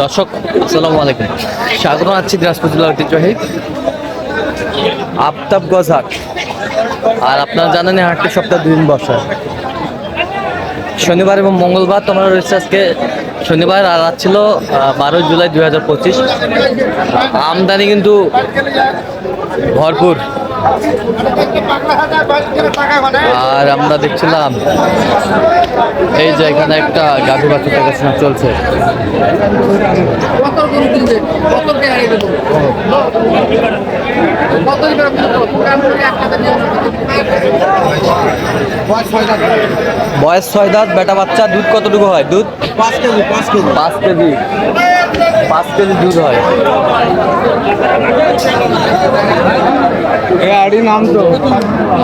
দর্শক, আসসালামু আলাইকুম। স্বাগত আছি দিনাজপুর জেলার ঐতিহ্যবাহী আফতাবগঞ্জ হাট আর আপনারা জানেন এই হাটটি সপ্তাহে দুই দিন বসে। শনিবার এবং মঙ্গলবার তোমরা রয়েছে আজকে শনিবার, আর আজ ছিল বারোই জুলাই দুই হাজার পঁচিশ। আমদানি কিন্তু ভরপুর। আর আমরা দেখছিলাম এই যে এখানে একটা গাভী বাচ্চা দেখাশোনা চলছে। বয়স ছয় দাঁত বেটা বাচ্চা দুধ কতটুকু হয়? দুধ? পাঁচ কেজি পাঁচ কেজি। পাঁচ কেজি। পাঁচ কেজি দুধ হয়। নাম তো।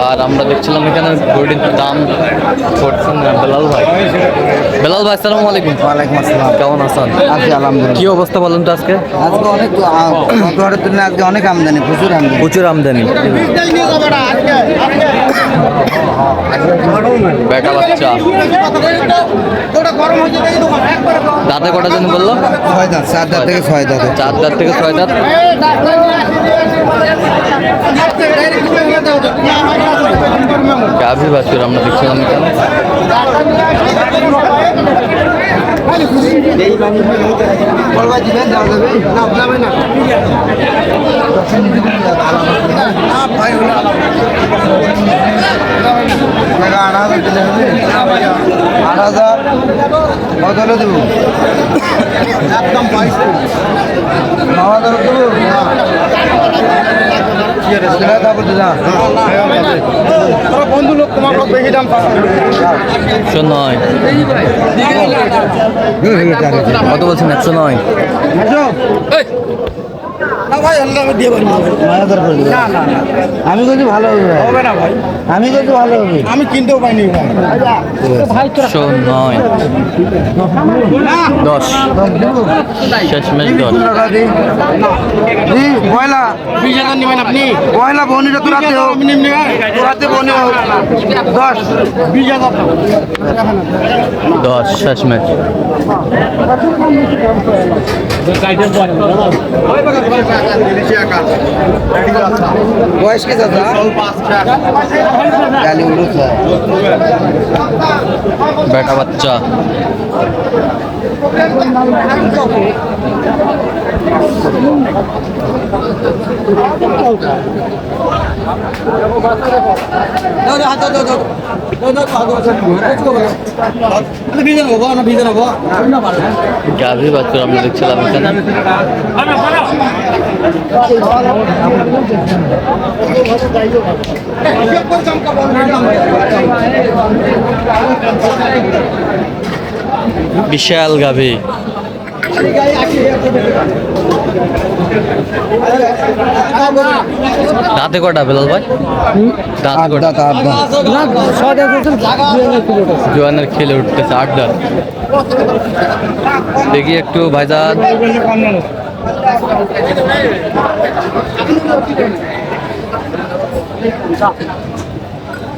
আর আমরা দেখছিলাম এখানে গরুটির দাম করছেন বেলাল ভাই। বেলাল ভাই আসসালামু আলাইকুম। ওয়ালাইকুম আসসালাম। কেমন আছেন? আছি আলহামদুলিল্লাহ। কি অবস্থা বলেন তো আজকে? আজকে অনেক আহ, গত তুলনায় আজকে অনেক আমদানি প্রচুর আমদানি। প্রচুর আমদানি। বেটা বাচ্চা। দাঁতে কটা জন বলল ছয় দাঁত চার দাঁত থেকে ছয় দাঁত। চার দাঁত থেকে ছয় দাঁত? গাভী বাছুর আমরা দেখছিলাম এখানে। আট হাজার। কত হলে দেবো? একদম বাইশ ন হাজার দেবো? বন্ধু লোক তোমার বেশি দাম একশো নয়। কত বলছেন? একশো নয়। আমি বলছি ভালো হবে হবে না ভাই। আমি বলছি ভালো হবে। আমি কিনতেও পাইনি ভাই। একশো নয়। দশ। শেষমেশ দশ। পয়লা বিশ হাজার নেবেন আপনি? পয়লা বনিটা তোরাতে হোক। নেবেন তোরাতে বনি হোক। দশ। বিশ হাজার দশ শেষমেশ। বয়স কে দাদা? গালি উড়ুত বেটা বাচ্চা। গাভী বাছুর আমরা দেখছিলাম এখানে। বিশাল গাভী। দাঁতে কটা বেলাল ভাই? দাঁতে কটা জোয়ানের খেলে উঠতেছে আট দাঁত। দেখি একটু ভাইজান।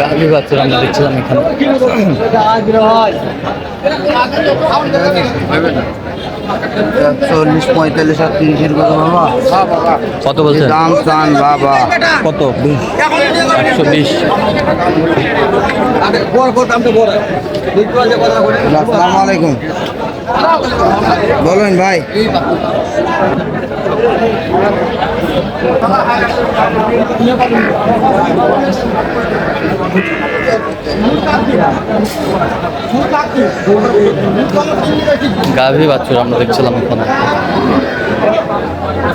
গাভী বাছুর আমরা দেখছিলাম এখানে। চল্লিশ পঁয়তাল্লিশ আর তিরিশের কথা বাবা। কত বলছেন? দাম চান বাবা। কত? একশো বিশ। আসসালামু আলাইকুম। বলেন ভাই। গাভী বাচ্চুর আমরা দেখছিলাম এখানে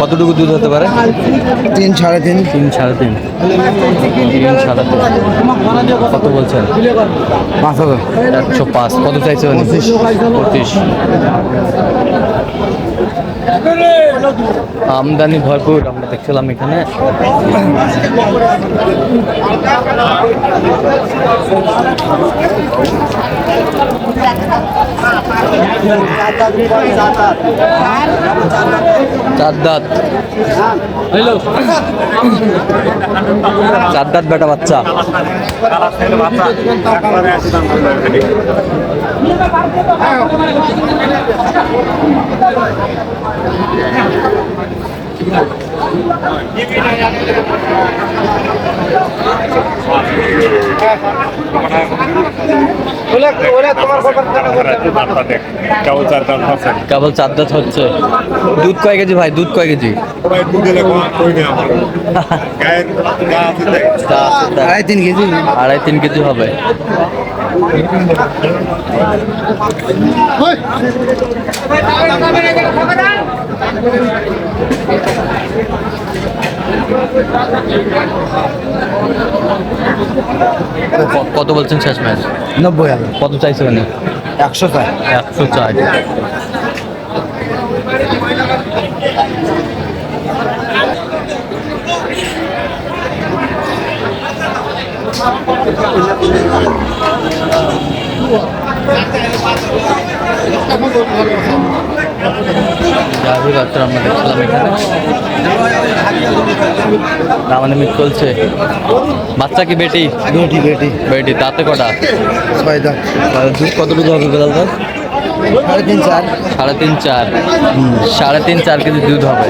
কতটুকু দুধ হতে পারে? তিন সাড়ে তিন। তিন সাড়ে তিন। তিন সাড়ে তিন। কত বলছেন? পাঁচ হাজার। একশো পাঁচ। কত চাইছে উনি? পঁচিশ। আমদানি ভরপুর আমরা দেখছিলাম এখানে। চার দাঁত বেটা বাচ্চা। কেবল চার দাঁত হচ্ছে। দুধ কয় কেজি ভাই? দুধ কয় কেজি। আড়াই তিন কেজি আড়াই তিন কেজি হবে। কত বলছেন শেষ ম্যাচ? নব্বই হাজার। কত চাইছে মানে একশো চার একশো চার বাচ্চা আমরা দেখছিলাম এখানে দামাদামি চলছে। বাচ্চা কি বেটি? বেটি বেটি। বেটি তাতে কটা? ছয় দুধ কতটুকু হবে বেলাল ভাই সাড়ে তিন চার। সাড়ে তিন চার। সাড়ে তিন চার কেজি দুধ হবে।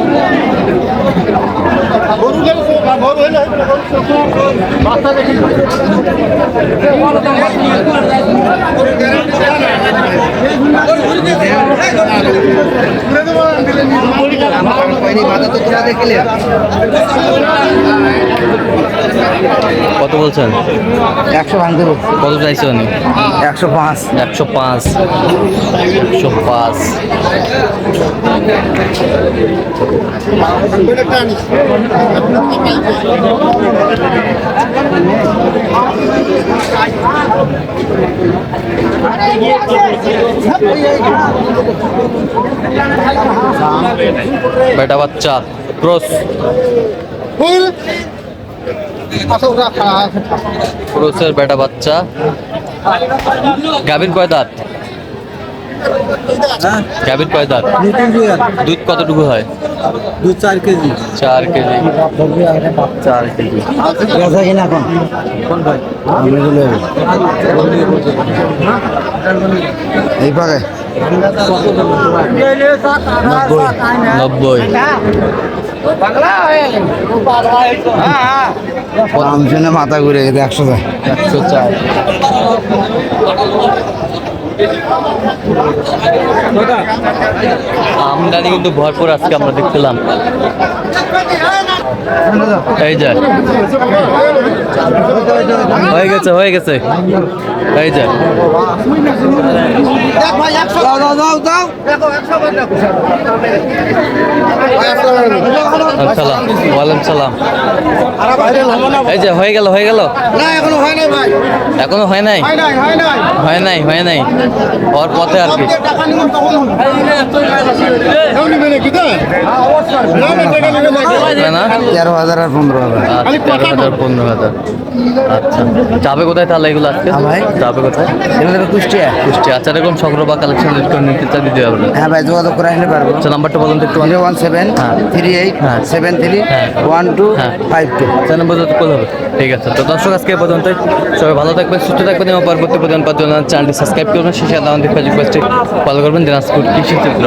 কত বলছেন? একশো ভাঙতে। কত চাইছে উনি? একশো পাঁচ। একশো পাঁচ। একশো পাঁচ। বেটা বাচ্চা ক্রস। ক্রসের বেটা বাচ্চা। গাভীর কয় দাঁত? গাভীর কয় দাঁত? দুধ কতটুকু হয়? দু চার কেজি। চার কেজি। চার কেজি। বেচা কিনা এখন? এই পাকে? নব্বই। দাম শুনে মাথা ঘুরে গেছে একশো চার। একশো চার। আমদানি কিন্তু ভরপুর আজকে আমরা দেখছিলাম। এই যে। হয়ে গেছে হয়ে গেছে। এই যে। দাও দাও দাও দাও সালাম ওয়ালাইকুম সালাম। এই যে হয়ে গেল হয়ে গেল। এখনও হয় নাই? এখনও হয় নাই হয় নাই। হয় হয় হয় ওর পথে আর কি। তেরো হাজার আর পনেরো হাজার। আচ্ছা, তেরো হাজার পনেরো হাজার। আচ্ছা। যাবে কোথায় তাহলে এগুলো আজকে? ভাই। যাবে কোথায়? এগুলো তো কুষ্টিয়া। কুষ্টি আচ্ছা এরকম সংগ্রহ বা কালেকশন করে নিতে চাই দিতে হবে হ্যাঁ ভাই যোগাযোগ করে আসলে পারব। আচ্ছা নাম্বারটা বলুন একটু জিরো ওয়ান সেভেন হ্যাঁ। থ্রি এইট হ্যাঁ। সেভেন থ্রি হ্যাঁ। One two. Five two. আচ্ছা নম্বর তো কল হবে। ঠিক আছে তো দর্শক আজকে এ পর্যন্তই। সবাই ভালো থাকবেন সুস্থ থাকবেন এবং পরবর্তী প্রধান পাত্র চ্যানেলটি সাবস্ক্রাইব করবেন। শেষে আমাদের ফেসবুক পেজটি ফলো করবেন দিনাজপুর কৃষি চিত্র।